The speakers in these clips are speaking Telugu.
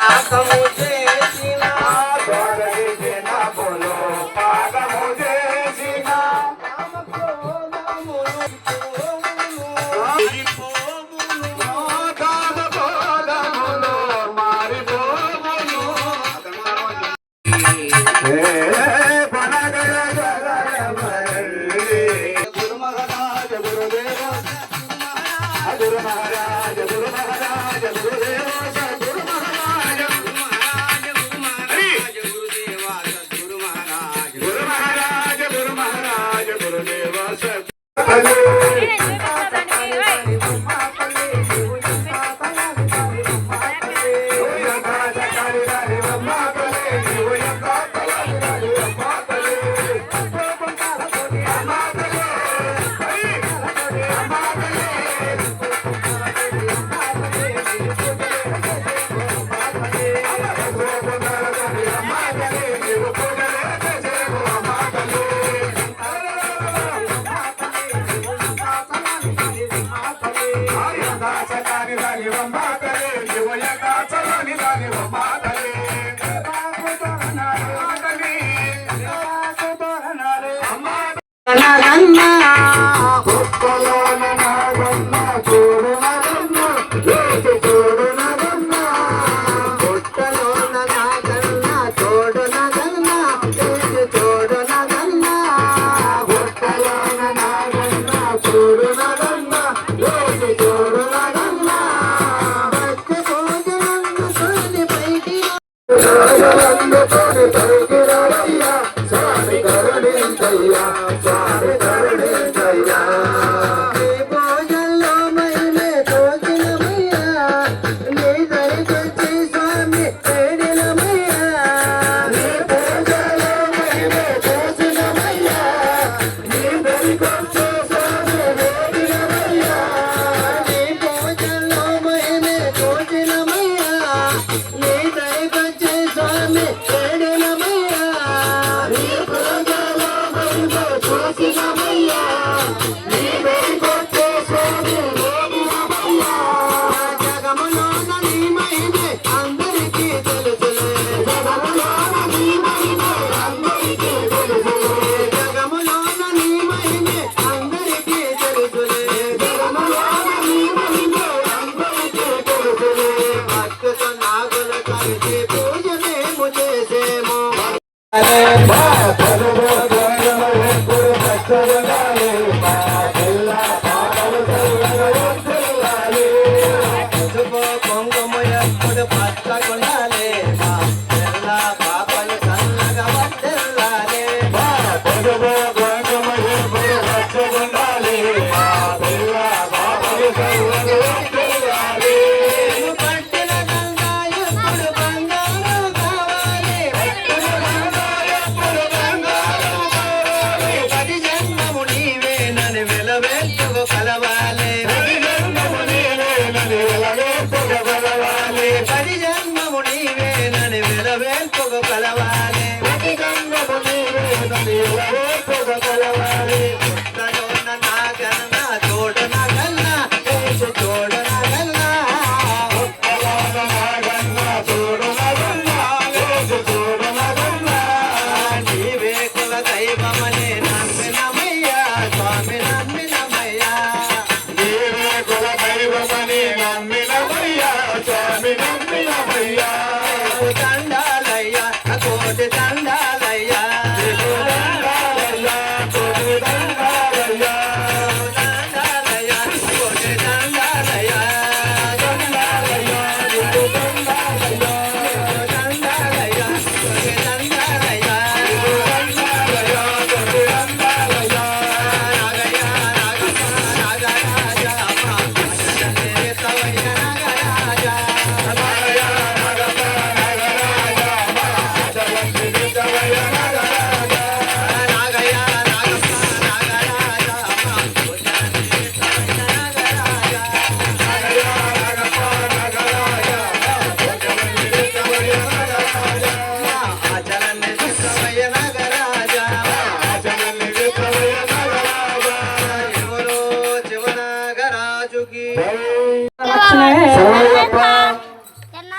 Ah, como. Yeah.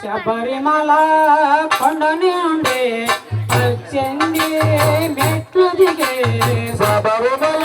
శబరిమల కొండ నుండి వచ్చింది మెట్లు దిగే శబరిమల.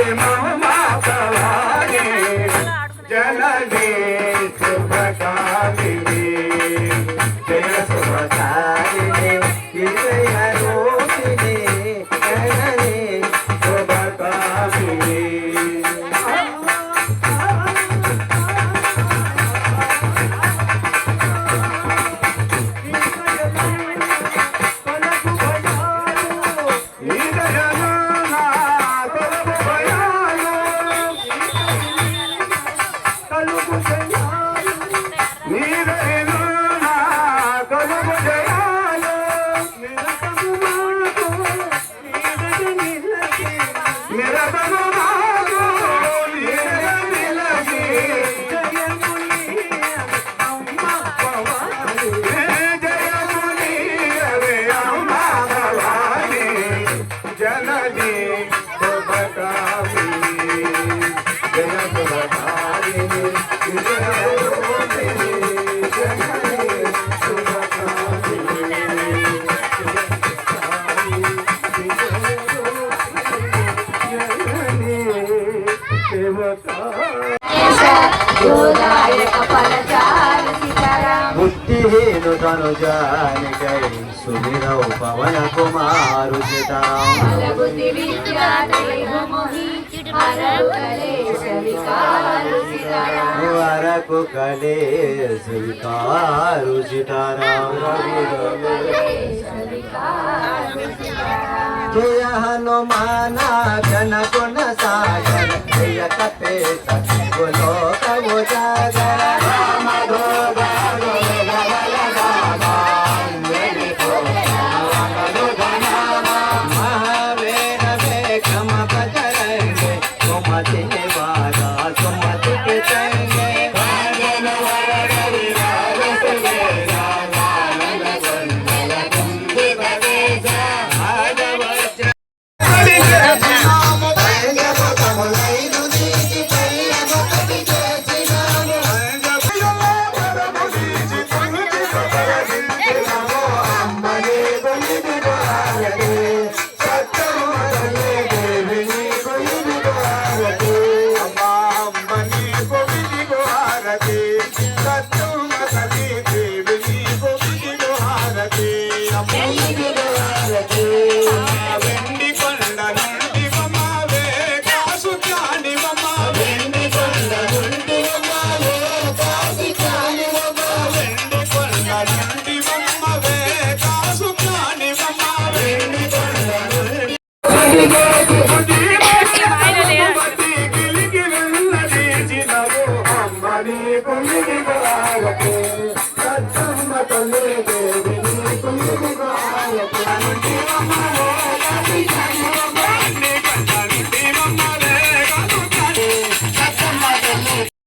Hey, mama. సేవక బుద్ధిహీను తనుజానికై సువిరౌ పవన కుమారు వరకు కలే స్వీకారు సీతారాం హనుమానా కనకు